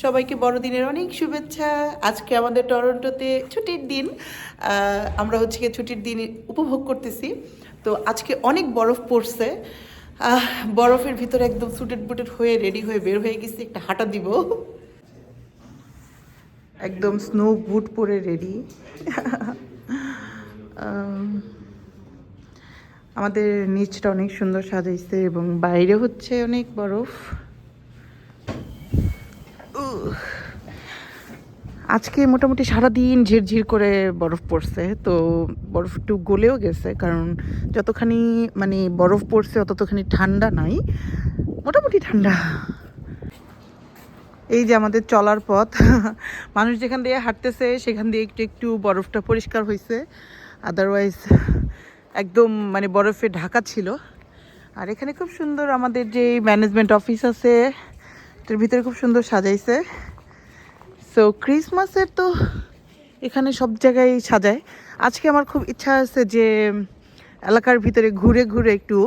সবাইকে বড়দিনের অনেক শুভেচ্ছা। আজকে আমাদের টরন্টোতে ছুটির দিন। আমরা হচ্ছে গিয়ে ছুটির দিন উপভোগ করতেছি। তো আজকে অনেক বরফ পড়ছে। বরফের ভিতরে একদম সুটেড বুটেড হয়ে রেডি হয়ে বের হয়ে গেছি, একটা হাঁটা দিব। একদম স্নো বুট পরে রেডি আমাদের নিচটা অনেক সুন্দর সাজাইছে এবং বাইরে হচ্ছে অনেক বরফ। আজকে মোটামুটি সারাদিন ঝিরঝির করে বরফ পড়ছে, তো বরফ একটু গলেও গেছে, কারণ যতখানি মানে বরফ পড়ছে ততখানি ঠান্ডা নাই, মোটামুটি ঠান্ডা। এই যে আমাদের চলার পথ, মানুষ যেখান দিয়ে হাঁটতেছে সেখান দিয়ে একটু একটু বরফটা পরিষ্কার হয়েছে আদারওয়াইজ একদম মানে বরফে ঢাকা ছিল। আর এখানে খুব সুন্দর আমাদের যে ম্যানেজমেন্ট অফিস আছে এটার ভিতরে খুব সুন্দর সাজাইছে। সো ক্রিসমাসের তো এখানে সব জায়গায় সাজায়। আজকে আমার খুব ইচ্ছা আছে যে এলাকার ভিতরে ঘুরে ঘুরে একটু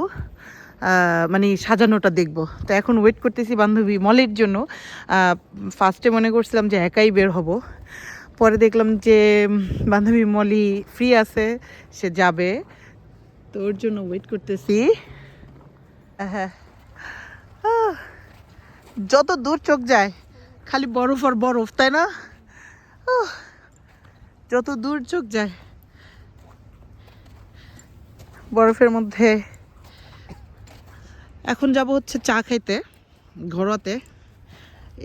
মানে সাজানোটা দেখব। তো এখন ওয়েট করতেছি বান্ধবী মলের জন্য। ফার্স্টে মনে করছিলাম যে একাই বের হব। পরে দেখলাম যে বান্ধবী মলি ফ্রি আছে সে যাবে। তো ওর জন্য ওয়েট করতেছি। হ্যাঁ। আহ, যত দূর চোখ যায়, খালি বরফ আর বরফ, তাই না? যত দূর চোখ যায়, বরফের মধ্যে। এখন যাব হচ্ছে চা খাইতে, ঘরোয়াতে।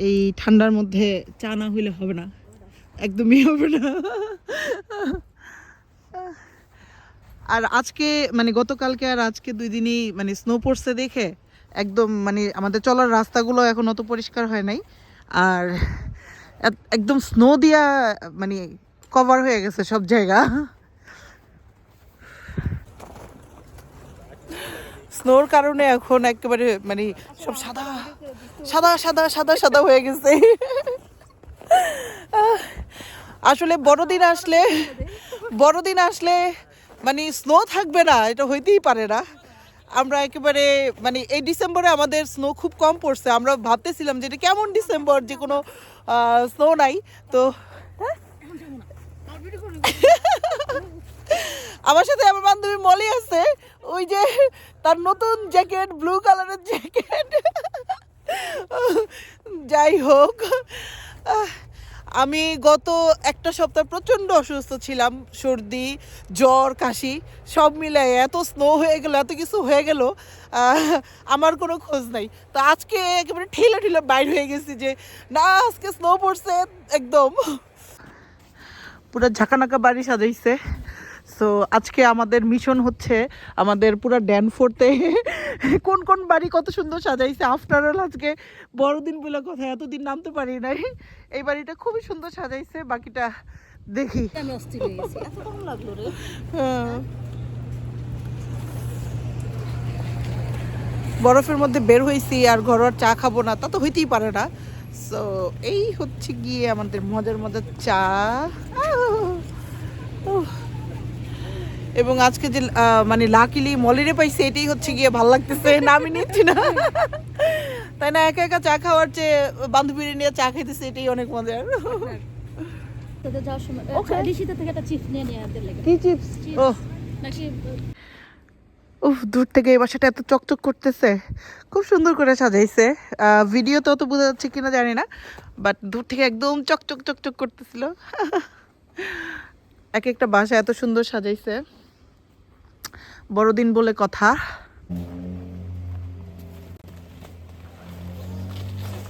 এই ঠান্ডার মধ্যে চা না হইলে হবে না। একদমই হবে না। আর আজকে মানে গতকালকে আর আজকে দুই দিনই মানে স্নো পড়ছে দেখে একদম মানে আমাদের চলার রাস্তাগুলো এখন অত পরিষ্কার হয় নাই। আর এক- একদম স্নো দিয়া মানে কভার হয়ে গেছে সব জায়গা। স্নোর কারণে এখন একেবারে মানে সব সাদা সাদা সাদা সাদা সাদা হয়ে গেছে। আসলে বড়দিন আসলে বড়দিন আসলে মানে স্নো থাকবে না, এটা হইতেই পারে না। আমরা একেবারে মানে এই ডিসেম্বরে আমাদের স্নো খুব কম পড়ছে। আমরা ভাবতেছিলাম যে এটা কেমন ডিসেম্বর, যে কোনো স্নো নাই। তো আমার সাথে আমার বান্ধবী মলি আছে, ওই যে তার নতুন জ্যাকেট ব্লু কালারের জ্যাকেট যাই হোক আমি গত একটা সপ্তাহ প্রচণ্ড অসুস্থ ছিলাম, সর্দি, জ্বর, কাশি, সব মিলে এত স্নো হয়ে গেল, এত কিছু হয়ে গেল আমার কোনো খোঁজ নাই। তো আজকে একেবারে ঠেলে ঠেলে বাইর হয়ে গেছি যে, না, আজকে স্নো পড়ছে একদম। পুরো ঝাঁকানাকা বাড়ি সাজাইছে। সো আজকে আমাদের মিশন হচ্ছে আমাদের পুরো ড্যানফোর্তে কোন কোন বাড়ি কত সুন্দর সাজাইছে। আফটার অল আজকে বড়দিন বলে কথা, এতদিন নামতে পারি নাই। এই বাড়িটা খুবই সুন্দর সাজাইছে বাকিটা দেখি। আমি অস্থির হয়ে গেছি। এত কেমন লাগল রে। বরফের মধ্যে বের হয়েছি আর ঘরোয়া চা খাব না তা তো হইতেই পারে না। সো এই হচ্ছে গিয়ে আমাদের মজার মজার চা। এবং আজকে যে আহ, মানে লাকিলি মলিরে পাইছি এটাই হচ্ছে গিয়ে ভালো লাগতেছে না আমি নিচ্ছি না। তাই না একা একা চা খাওয়ার চেয়ে বান্ধবীরে নিয়ে চা খাইতেছে এটাই অনেক মজার। তোদের যাওয়ার সময় Okay. ঋষিতে থেকে একটা চিপস নিয়ে নিয়ে আদের লেগে। কি চিপস Chips. ও নাকি উফ দূর থেকে এই বাসাটা এত চকচক করতেছে। খুব সুন্দর করে সাজাইছে। ভিডিওতে অত বোঝা যাচ্ছে কিনা জানি না বাট দূর থেকে একদম চকচক চকচক করতেছিল। এক একটা বাসা এত সুন্দর সাজাইছে। বড়দিন বলে কথা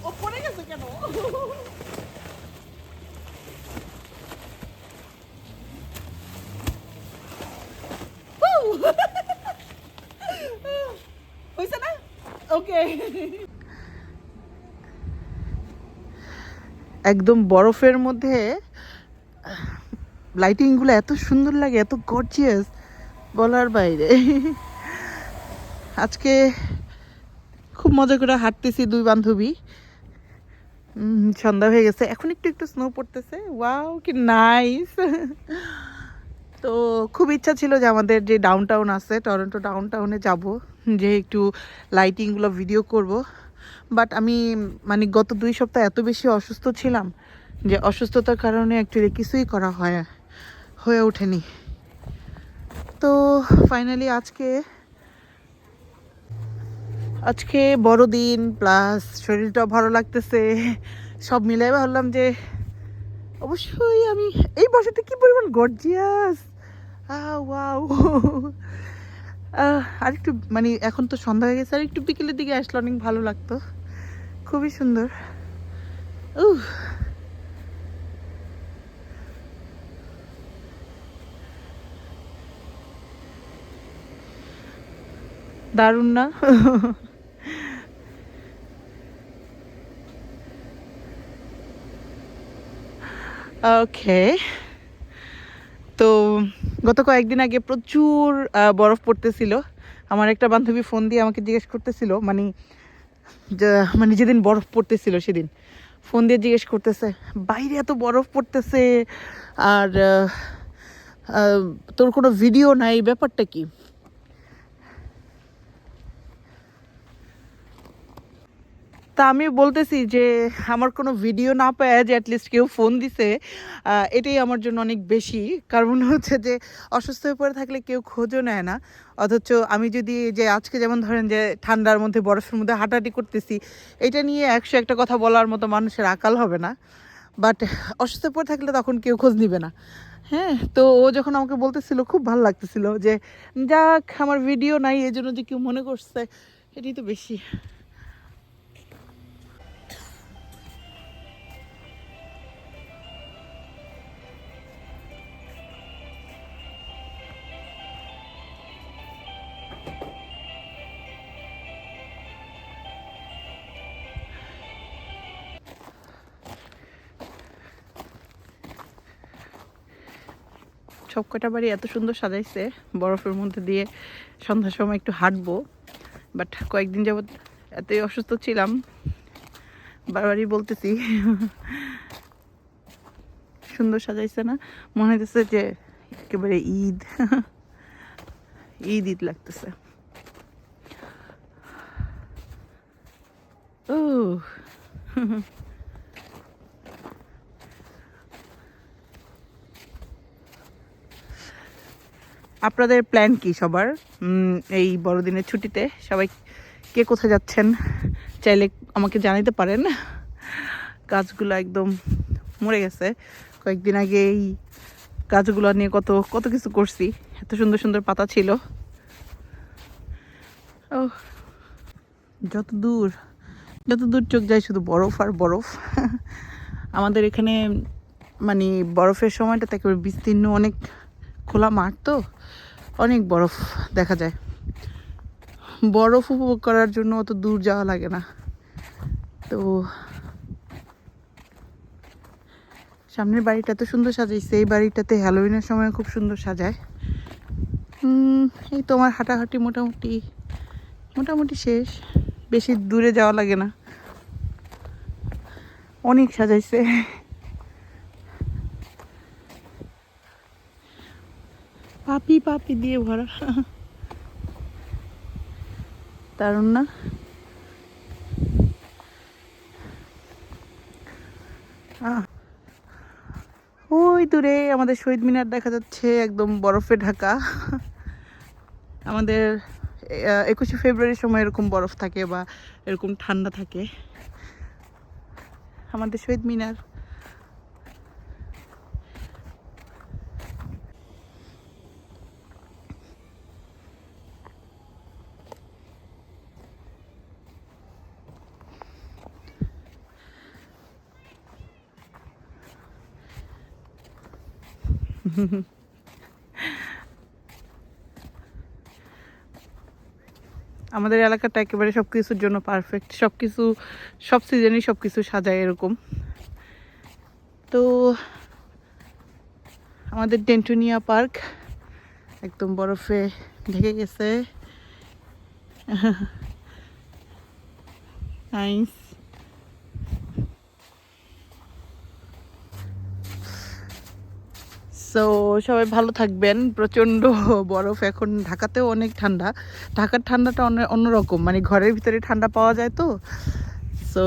ও পড়ে গেছে কেন হয়েছে না ওকে একদম বরফের মধ্যে লাইটিংগুলো এত সুন্দর লাগে, এত গর্জিয়াস বলার বাইরে। আজকে খুব মজা করে হাঁটতেছি দুই বান্ধবী। সন্ধ্যা হয়ে গেছে। এখন একটু একটু স্নো পড়তেছে। ওয়াও কি নাইস তো খুব ইচ্ছা ছিল যে আমাদের যে ডাউন টাউন আছে টরন্টো ডাউন টাউনে যাব, যে একটু লাইটিংগুলো ভিডিও করব। বাট আমি মানে গত দুই সপ্তাহ এত বেশি অসুস্থ ছিলাম যে অসুস্থতার কারণে অ্যাকচুয়ালি কিছুই করা হয়, হয়ে ওঠেনি। তো ফাইনালি আজকে আজকে বড়দিন প্লাস শরীরটাও ভালো লাগতেছে। সব মিলাই ভাবলাম যে অবশ্যই আমি, এই বসাতে কি পরিমাণ গর্জিয়াস ওয়াও আর একটু মানে এখন তো সন্ধ্যা হয়ে গেছে, আর একটু বিকেলের দিকে আসলে অনেক ভালো লাগতো। খুবই সুন্দর। উহ। দারুণ না? ওকে তো গত কয়েকদিন আগে প্রচুর বরফ পড়তেছিল। আমার একটা বান্ধবী ফোন দিয়ে আমাকে জিজ্ঞেস করতেছিল মানে মানে যেদিন বরফ পড়তেছিল সেদিন। ফোন দিয়ে জিজ্ঞেস করতেছে, বাইরে এত বরফ পড়তেছে, আর তোর কোনো ভিডিও নাই, ব্যাপারটা কি? তা আমি বলতেছি যে আমার কোনো ভিডিও না পায় যে অ্যাটলিস্ট কেউ ফোন দিছে এটাই আমার জন্য অনেক বেশি। কারণ হচ্ছে যে অসুস্থ হয়ে পড়ে থাকলে কেউ খোঁজও নেয় না। অথচ আমি যদি যে আজকে যেমন ধরেন যে ঠান্ডার মধ্যে, বরফের মধ্যে হাঁটাহাঁটি করতেছি, এটা নিয়ে একশো একটা কথা বলার মতো মানুষের আকাল হবে না। বাট অসুস্থ পড়ে থাকলে তখন কেউ খোঁজ নিবে না। হ্যাঁ তো ও যখন আমাকে বলতেছিল, খুব ভালো লাগতেছিল যে যাক, আমার ভিডিও নাই এই জন্য যে কেউ মনে করছে, এটাই তো বেশি। সব কটা বাড়ি এত সুন্দর সাজাইছে। বরফের মধ্যে দিয়ে সন্ধ্যার সময় একটু হাঁটবো। বাট কয়েকদিন যাবৎ এতই অসুস্থ ছিলাম, বারবারই বলতেছি। সুন্দর সাজাইছে না? মনে হইতেছে যে একেবারে ঈদ। ঈদ ঈদ লাগতেছে। ও। আপনাদের প্ল্যান কি সবার? এই বড়দিনের ছুটিতে সবাই কে কোথায় যাচ্ছেন? চাইলে আমাকে জানাতে পারেন। গাছগুলো একদম মরে গেছে। কয়েকদিন আগে এই গাছগুলো নিয়ে কত কত কিছু করছি। এত সুন্দর সুন্দর পাতা ছিল। ও যত দূর যত দূর চোখ যায় শুধু বরফ আর বরফ। আমাদের এখানে মানে বরফের সময়টা একেবারে বিস্তীর্ণ অনেক খোলা মাঠ তো? অনেক বরফ দেখা যায়। বরফ উপভোগ করার জন্য অত দূর যাওয়া লাগে না। তো সামনের বাড়িটা তো সুন্দর সাজাইছে। এই বাড়িটাতে হ্যালোউইনের সময় খুব সুন্দর সাজায়। এই তোমার হাঁটাহাঁটি মোটামুটি মোটামুটি শেষ। বেশি দূরে যাওয়া লাগে না। অনেক সাজাইছে। পাপি পাপি দিয়ে ভরা। দারুণ না। ওই দূরে আমাদের শহীদ মিনার দেখা যাচ্ছে একদম বরফে ঢাকা। আমাদের একুশে ফেব্রুয়ারির সময় এরকম বরফ থাকে বা এরকম ঠান্ডা থাকে। আমাদের শহীদ মিনার। আমাদের এলাকাটা একেবারে সব কিছুর জন্য পারফেক্ট সব কিছু সব সিজনই সব কিছু সাজায় এরকম। তো আমাদের ডেন্টুনিয়া পার্ক একদম বরফে ঢেকে গেছে। নাইস সো সবাই ভালো থাকবেন। প্রচণ্ড বরফ। এখন ঢাকাতেও অনেক ঠান্ডা। ঢাকার ঠান্ডাটা অন্য অন্যরকম। মানে ঘরের ভিতরে ঠান্ডা পাওয়া যায় তো। সো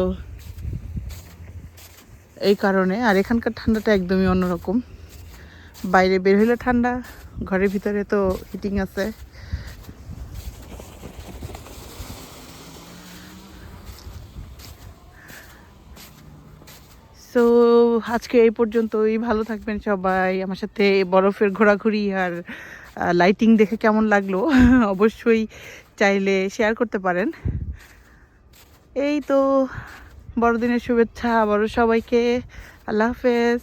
এই কারণে। আর এখানকার ঠান্ডাটা একদমই অন্যরকম। বাইরে বের হইলে ঠান্ডা। ঘরের ভিতরে তো হিটিং আছে। সো আজকে এই পর্যন্তই। ভালো থাকবেন সবাই। আমার সাথে বরফের ঘোরাঘুরি আর লাইটিং দেখে কেমন লাগল, অবশ্যই চাইলে শেয়ার করতে পারেন। এই তো, বড়দিনের শুভেচ্ছা আবারও সবাইকে। আল্লাহ হাফেজ।